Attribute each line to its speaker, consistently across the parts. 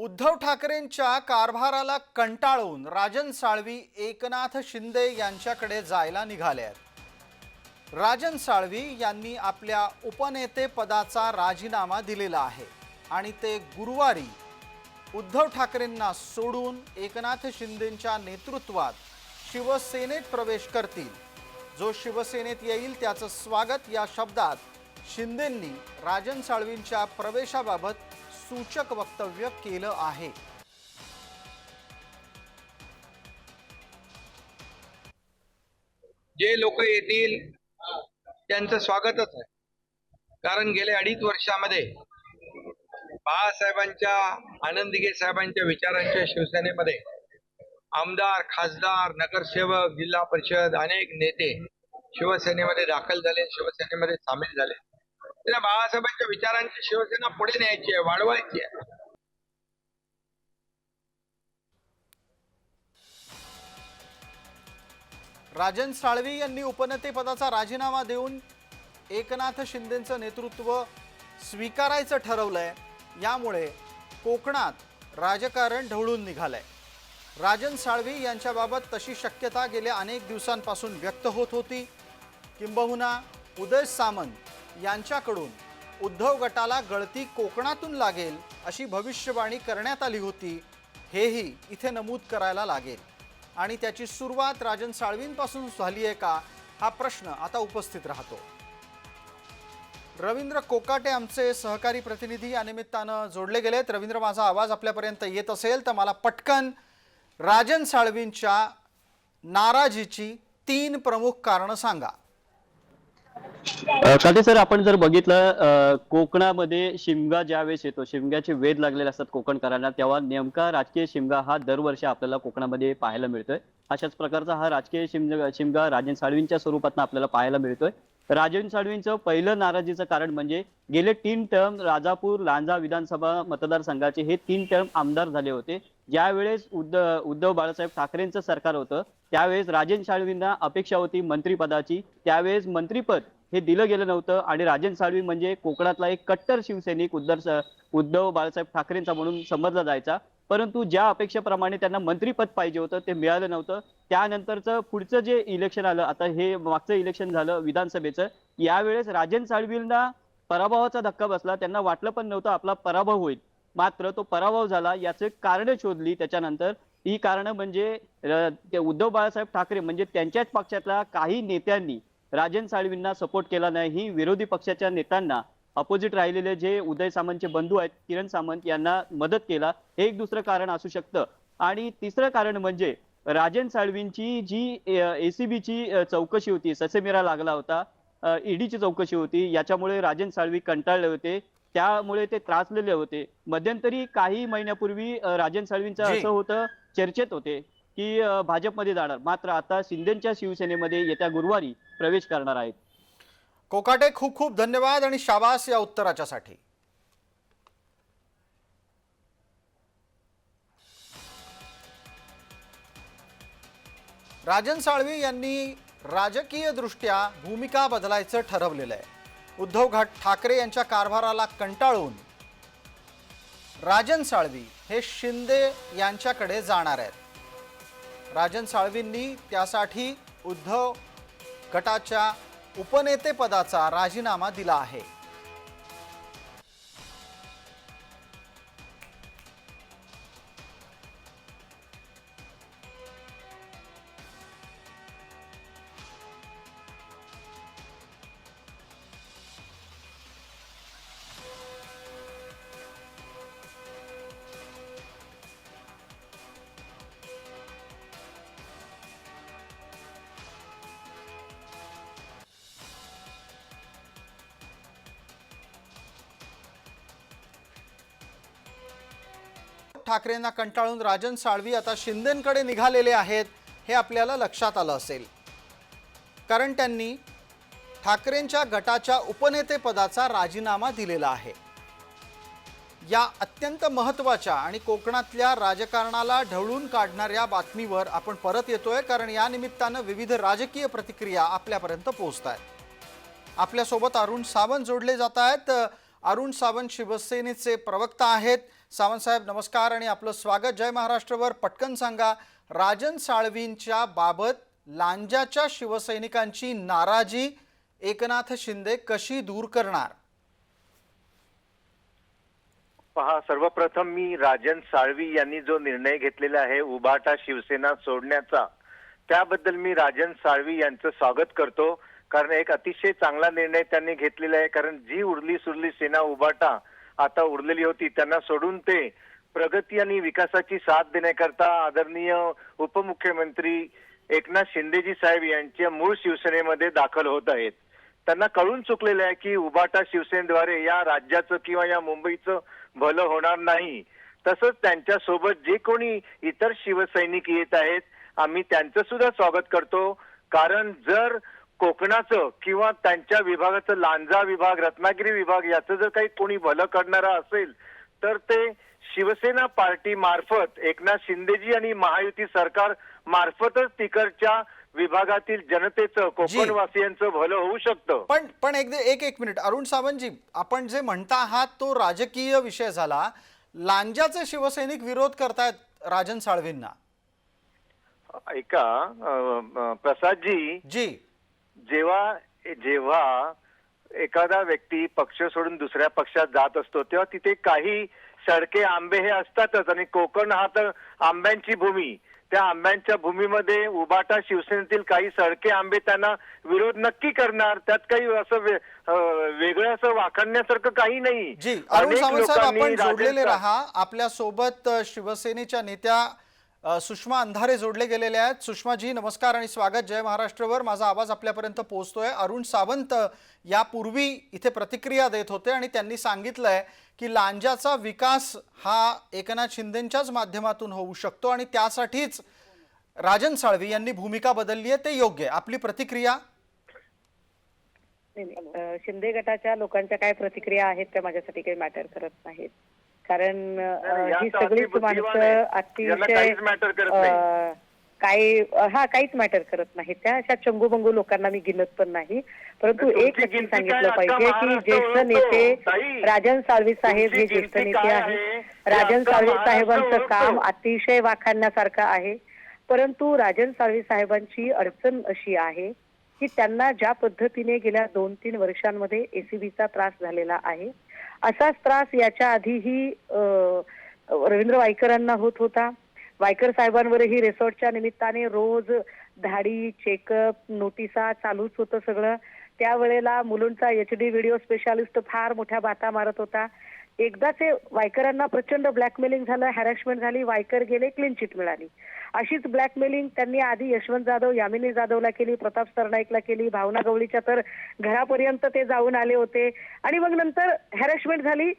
Speaker 1: उद्धव ठाकरेंच्या कारभाराला कंटाळून राजन साळवी एकनाथ शिंदे यांच्याकडे जायला निघाले आहेत. राजन साळवी यांनी आपल्या उपनेते पदाचा राजीनामा दिलेला आहे आणि ते गुरुवारी उद्धव ठाकरेंना सोडून एकनाथ शिंदेंच्या नेतृत्वात शिवसेनेत प्रवेश करतील. जो शिवसेनेत येईल त्याचं स्वागत या शब्दात शिंदेंनी राजन साळवींच्या प्रवेशाबाबत सूचक वक्तव्य केलं आहे.
Speaker 2: जे लोक येतील त्यांचं स्वागतच आहे. कारण गेल्या अडीच वर्षामध्ये बाळासाहेबांच्या आनंदगे साहेबांच्या विचारांच्या शिवसेनेमध्ये आमदार खासदार नगरसेवक जिल्हा परिषद अनेक नेते शिवसेनेमध्ये दाखल झाले शिवसेनेमध्ये सामील झाले. बाळासाहेबांच्या विचारांची शिवसेना पुढे न्यायची आहे वाढवायची आहे.
Speaker 1: राजन साळवी यांनी उपनेतेपदाचा राजीनामा देऊन एकनाथ शिंदेचं नेतृत्व स्वीकारायचं ठरवलंय. यामुळे कोकणात राजकारण ढवळून निघालंय. राजन साळवी यांच्याबाबत तशी शक्यता गेल्या अनेक दिवसांपासून व्यक्त होत होती. किंबहुना उदय सामंत यांच्याकडून उद्धव गटाला गळती कोकणातून लागेल अशी भविष्यवाणी करण्यात आली होती हेही इथे नमूद करायला लागेल. आणि त्याची सुरुवात राजन साळवींपासून झाली आहे का हा प्रश्न आता उपस्थित राहतो. रवींद्र कोकाटे आमचे सहकारी प्रतिनिधी या निमित्तानं जोडले गेलेत. रवींद्र माझा आवाज आपल्यापर्यंत येत असेल तर मला पटकन राजन साळवींच्या नाराजीची तीन प्रमुख कारणं सांगा.
Speaker 3: काटे सर आपण जर बघितलं कोकणामध्ये शिमगा ज्यावेळेस येतो शिमग्याचे वेध लागलेले असतात कोकणकरांना तेव्हा नेमका राजकीय शिमगा हा दरवर्षी आपल्याला कोकणामध्ये पाहायला मिळतोय. अशाच प्रकारचा हा राजकीय शिमगा शिमगा राजन साळवींच्या स्वरूपात आपल्याला पाहायला मिळतोय. राजन साळवींचं पहिलं नाराजीचं कारण म्हणजे गेले तीन टर्म राजापूर लांजा विधानसभा मतदारसंघाचे हे तीन टर्म आमदार झाले होते. ज्यावेळेस उद्धव उद्धव बाळासाहेब ठाकरेंचं सरकार होतं त्यावेळेस राजेंद्र साळवींना अपेक्षा होती मंत्रिपदाची. त्यावेळेस मंत्रिपद हे दिलं गेलं नव्हतं. आणि राजन साळवी म्हणजे कोकणातला एक कट्टर शिवसैनिक उद्धव उद्धव बाळासाहेब ठाकरेंचा म्हणून समजला जायचा. परंतु ज्या अपेक्षेप्रमाणे त्यांना मंत्रीपद पाहिजे होतं ते मिळालं नव्हतं. त्यानंतरचं पुढचं जे इलेक्शन आलं आता हे मागचं इलेक्शन झालं विधानसभेचं यावेळेस राजन साळवींना पराभवाचा धक्का बसला. त्यांना वाटलं पण नव्हतं आपला पराभव होईल. मात्र तो पराभव झाला याचे कारण शोधली त्याच्यानंतर. ही कारणं म्हणजे ते उद्धव बाळासाहेब ठाकरे म्हणजे त्यांच्याच पक्षातल्या काही नेत्यांनी राजन साळवींना सपोर्ट केला नाही. ही विरोधी पक्षाच्या नेत्यांना अपोजिट राहिलेले जे उदय सामंतचे बंधू आहेत किरण सामंत यांना मदत केला. हे एक दुसरं कारण असू शकतं. आणि तिसरं कारण म्हणजे राजन साळवींची जी एसीबीची चौकशी होती ससेमिरा लागला होता ईडीची चौकशी होती याच्यामुळे राजन साळवी कंटाळले होते. त्यामुळे ते त्रासलेले होते. मध्यंतरी काही महिन्यापूर्वी राजन साळवींचं. असं होतं चर्चेत होते. की भाजपमध्ये जाणार. मात्र आता शिंदेच्या शिवसेनेमध्ये येत्या गुरुवारी प्रवेश करणार आहेत.
Speaker 1: कोकाटे खूप खूप धन्यवाद आणि शाबास या उत्तराच्यासाठी. राजन साळवी यांनी राजकीय दृष्ट्या भूमिका बदलायचं ठरवलेलं आहे. उद्धव घाट ठाकरे यांच्या कारभाराला कंटाळून राजन साळवी हे शिंदे यांच्याकडे जाणार आहेत. राजन साळवींनी त्यासाठी उद्धव गटाच्या उपनेतेपदाचा राजीनामा दिला आहे. ठाकरेंना कंटाळून राजन साळवी आता शिंदेंकडे निघालेले आहेत हे आपल्याला लक्षात आलं असेल. कारण त्यांनी ठाकरेंच्या गटाच्या उपनेतेपदाचा राजीनामा दिलेला आहे. या अत्यंत महत्त्वाच्या आणि कोकणातल्या राजकारणाला ढवळून काढणाऱ्या बातमीवर आपण परत येतोय कारण या निमित्तानं विविध राजकीय प्रतिक्रिया आपल्यापर्यंत पोहोचत आहेत आपल्यासोबत अरुण सावंत जोडले जात आहेत अरुण सावंत शिवसेनेचे प्रवक्ता आहेत. सावंतसाहेब नमस्कार आणि आपलं स्वागत. जय महाराष्ट्रवर पटकन सांगा राजन साळवींच्या बाबत लांजाच्या शिवसैनिकांची नाराजी एकनाथ शिंदे कशी दूर करणार?
Speaker 4: पहा सर्वप्रथम मी राजन साळवी यांनी जो निर्णय घेतलेला आहे उभाटा शिवसेना सोडण्याचा त्याबद्दल मी राजन साळवी यांचं स्वागत करतो. कारण एक अतिशय चांगला निर्णय त्यांनी घेतलेला आहे. कारण जी उरली सुरली सेना उभाटा आता उरलेली होती. त्यांना सोडून ते प्रगती आणि विकासाची साथ देण्याकरता आदरणीय उपमुख्यमंत्री एकनाथ शिंदेजी साहेब यांच्या मूळ शिवसेनेमध्ये दाखल होत आहेत. त्यांना कळून चुकलेलं आहे की उबाटा शिवसेनेद्वारे या राज्याचं किंवा या मुंबईचं भलं होणार नाही. तसंच त्यांच्यासोबत जे कोणी इतर शिवसैनिक येत आहेत आम्ही त्यांचं सुद्धा स्वागत करतो. कारण जर कोकणाचं किंवा त्यांच्या विभागाचं लांजा विभाग रत्नागिरी विभाग याचं जर काही कोणी भलं करणारा असेल तर ते शिवसेना पार्टी मार्फत एकनाथ शिंदेजी आणि महायुती सरकार मार्फतच तिकडच्या विभागातील जनतेचं कोकणवासियांचं भलं होऊ शकतं.
Speaker 1: पण पण एक एक एक मिनिट. अरुण सावंतजी आपण जे म्हणता आहात तो राजकीय विषय झाला. लांजाचे शिवसैनिक विरोध करतायत राजन साळवींना.
Speaker 4: ऐका प्रसादजी.
Speaker 1: जी.
Speaker 4: जेव्हा जेव्हा एखादा व्यक्ती पक्ष सोडून दुसऱ्या पक्षात जात असतो तेव्हा तिथे काही सडके आंबे हे असतातच. आणि कोकण हा तर आंब्यांची भूमी. त्या आंब्यांच्या भूमीमध्ये उबाटा शिवसेनेतील काही सडके आंबे त्यांना विरोध नक्की करणार. त्यात काही असं वेगळं असं वाखाणण्यासारखं काही नाही.
Speaker 1: जी अरुण सावंत आपण जोडलेले राहा. आपल्यासोबत शिवसेनेच्या नेत्या सुषमा अंधारे जोडले गेलेले आहेत. सुषमाजी नमस्कार आणि स्वागत. जय महाराष्ट्रवर. माझा आवाज आपल्यापर्यंत पोहोचतोय. अरुण सावंत यापूर्वी इथे प्रतिक्रिया देत होते आणि त्यांनी सांगितलंय की लांजाचा विकास हा एकनाथ शिंदेच्याच माध्यमातून होऊ शकतो आणि त्यासाठीच राजन साळवी यांनी भूमिका बदलली आहे. ते योग्य आपली प्रतिक्रिया?
Speaker 5: शिंदे गटाच्या लोकांच्या काय प्रतिक्रिया आहेत त्या माझ्यासाठी काही मॅटर करत नाहीत. कारण
Speaker 4: नाही,
Speaker 5: ही सगळीच. माणसं अतिशय
Speaker 4: नाही.
Speaker 5: काही हा काहीच मॅटर करत नाहीत त्या अशा चंगूबंगू लोकांना मी गिनत पण नाही परंतु एक नक्की सांगितलं? पाहिजे की ज्येष्ठ. नेते राजन साळवी साहेब हे ज्येष्ठ नेते आहेत
Speaker 4: आहे?
Speaker 5: राजन साळवी साहेबांचं काम. अतिशय वाखाणण्यासारखं आहे परंतु राजन साळवी साहेबांची अडचण अशी आहे की त्यांना ज्या पद्धतीने गेल्या दोन तीन वर्षांमध्ये एसीबीचा त्रास झालेला आहे असाच त्रास याच्या आधीही रवींद्र वायकरांना होत होता. वायकर साहेबांवरही रिसॉर्टच्या निमित्ताने रोज धाडी चेकअप नोटिसा चालूच होतं सगळं. त्यावेळेला मुलुंडचा एच डी व्हिडिओ स्पेशालिस्ट फार मोठ्या बाता मारत होता. एकदा ते वायकरांना प्रचंड ब्लॅकमेलिंग झालं हॅरॅसमेंट झाली वायकर गेले क्लीन चिट मिळाली. अशीच ब्लॅकमेलिंग त्यांनी आधी यशवंत जाधव यामिनी जाधवला केली प्रताप सरनाईकला केली भावना गवळीच्या तर घरापर्यंत ते जाऊन आले होते. आणि मग नंतर हॅरॅसमेंट झाली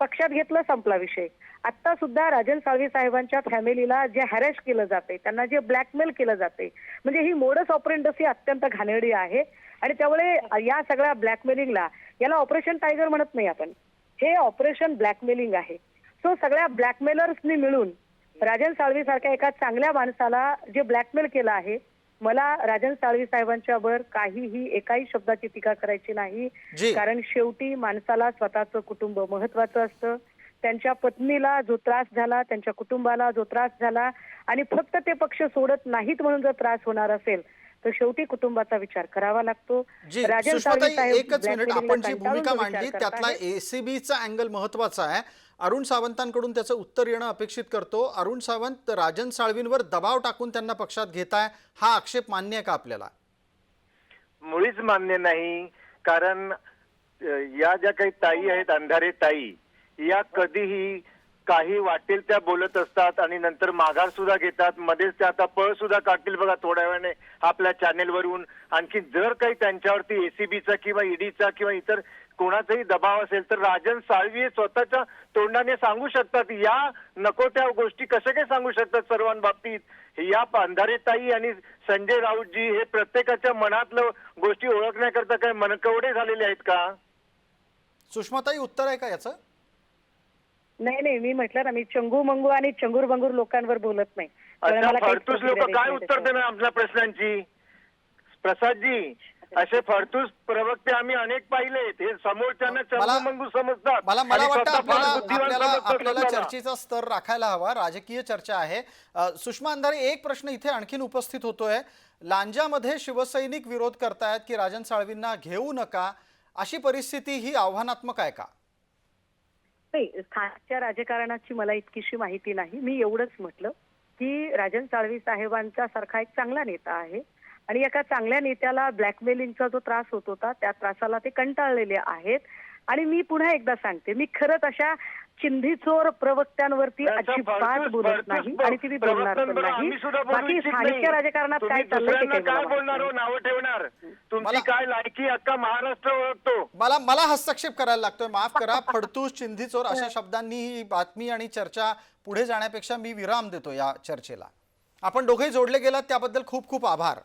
Speaker 5: पक्षात घेतलं संपला विषय. आता सुद्धा राजन साळवी साहेबांच्या फॅमिलीला जे हॅरेस केलं जाते त्यांना जे ब्लॅकमेल केलं जाते म्हणजे ही मोडस ऑपरेंडसी अत्यंत घाणेरडी आहे. आणि त्यामुळे या सगळ्या ब्लॅकमेलिंगला याला ऑपरेशन टायगर म्हणत नाही आपण. हे ऑपरेशन ब्लॅकमेलिंग आहे. सो सगळ्या ब्लॅकमेलर्सनी मिळून राजन साळवी सारख्या एका चांगल्या माणसाला जे ब्लॅकमेल केलं आहे मला राजन साळवी साहेबांच्या वर काहीही एकाही शब्दाची टीका करायची नाही. कारण शेवटी माणसाला स्वतःचं कुटुंब महत्वाचं असतं. त्यांच्या पत्नीला जो त्रास झाला त्यांच्या कुटुंबाला जो त्रास झाला आणि फक्त ते पक्ष सोडत नाहीत म्हणून जर त्रास होणार असेल तर शेवटी कुटुंबाचा विचार करावा लागतो.
Speaker 1: जी
Speaker 5: राजन
Speaker 1: सुषमाताई
Speaker 5: साळवी साहेब
Speaker 1: एकच मिनिट. आपण जी भूमिका मांडली त्यातला एसीबीचा अँगल महत्त्वाचा आहे. अरुण सावंतांकडून त्याचं उत्तर येणं अपेक्षित करतो. अरुण सावंत राजन साळवींवर दबाव टाकून त्यांना पक्षात घेताय हा आक्षेप मान्य आहे का आपल्याला?
Speaker 4: मुळीच मान्य नाही. कारण या ज्या काही ताई आहेत अंधारे ताई या कधीही काही वाटेल त्या बोलत असतात आणि नंतर माघार सुद्धा घेतात. मध्येच त्या आता पळ सुद्धा काढतील बघा थोड्या वेळाने आपल्या चॅनेलवरून आणखी जर काही त्यांच्यावरती एसीबीचा किंवा ईडीचा किंवा इतर कोणाचाही दबाव असेल तर राजन साळवी हे स्वतःच्या तोंडाने सांगू शकतात. या नको त्या गोष्टी कशा काय सांगू शकतात सर्वांबाबतीत या अंधारेताई आणि संजय राऊतजी हे प्रत्येकाच्या मनातलं गोष्टी ओळखण्याकरता काय मनकवडे झालेले आहेत का?
Speaker 1: सुषमाताई उत्तर आहे का याचं?
Speaker 5: नाही नाही मी म्हटलं ना मी चंगू मंगू आणि चंगूर बंगूर लोकांवर बोलत नाही. त्यामुळे
Speaker 4: अच्छा
Speaker 5: मला काहीच
Speaker 4: फडतूस लोक काय उत्तर. देणार आपल्या प्रश्नांची? प्रसादजी असे फडतूस प्रवक्ते आम्ही अनेक पाहिलेत हे समोरच्यांना
Speaker 1: मला-
Speaker 4: चंगू समजतात.
Speaker 1: मला मला
Speaker 4: आणि
Speaker 1: वाटतं
Speaker 4: स्वतः
Speaker 1: आपल्याला
Speaker 4: बुद्धिमान
Speaker 1: आपल्याला
Speaker 4: समजतात
Speaker 1: आपल्याला
Speaker 4: स्वतःला.
Speaker 1: चर्चेचा स्तर राखायला हवा. राजकीय चर्चा आहे. अ, सुषमा अंधारे एक प्रश्न इथे आणखीन उपस्थित होतोय. लांजामध्ये शिवसैनिक विरोध करतायत की राजन साळवींना घेऊ नका? अशी परिस्थिती ही आव्हानात्मक आहे का?
Speaker 5: नाही स्थानिकच्या राजकारणाची मला इतकीशी माहिती नाही. मी एवढंच म्हटलं की राजन साळवी साहेबांचा सारखा एक चांगला नेता आहे आणि एका चांगल्या नेत्याला ब्लॅकमेलिंगचा जो त्रास होत होता त्या त्रासाला ते कंटाळलेले आहेत. आणि मी पुन्हा एकदा सांगते मी खरंच अशा चिंधीचोर प्रवक्त्यांवरती अजिबात बोलत नाही आणि ती बोलणार नाही.
Speaker 4: आम्ही सुद्धा बोलू
Speaker 5: बाकी
Speaker 4: नाही.
Speaker 5: राजकारणात
Speaker 4: तुम्ही
Speaker 5: काय चाललंय
Speaker 4: काय
Speaker 5: मला.
Speaker 4: बोलणार हो नावं ठेवणार? तुमची
Speaker 1: मला-
Speaker 4: काय लायकी अख्खा महाराष्ट्र ओळखतो.
Speaker 1: मला मला हस्तक्षेप करायला लागतोय. माफ करा. फडतूस चिंधीचोर अशा शब्दांनी ही बातमी आणि चर्चा पुढे जाण्यापेक्षा मी विराम देतो या चर्चेला. आपण दोघेही जोडले गेलात त्याबद्दल खूप खूप आभार.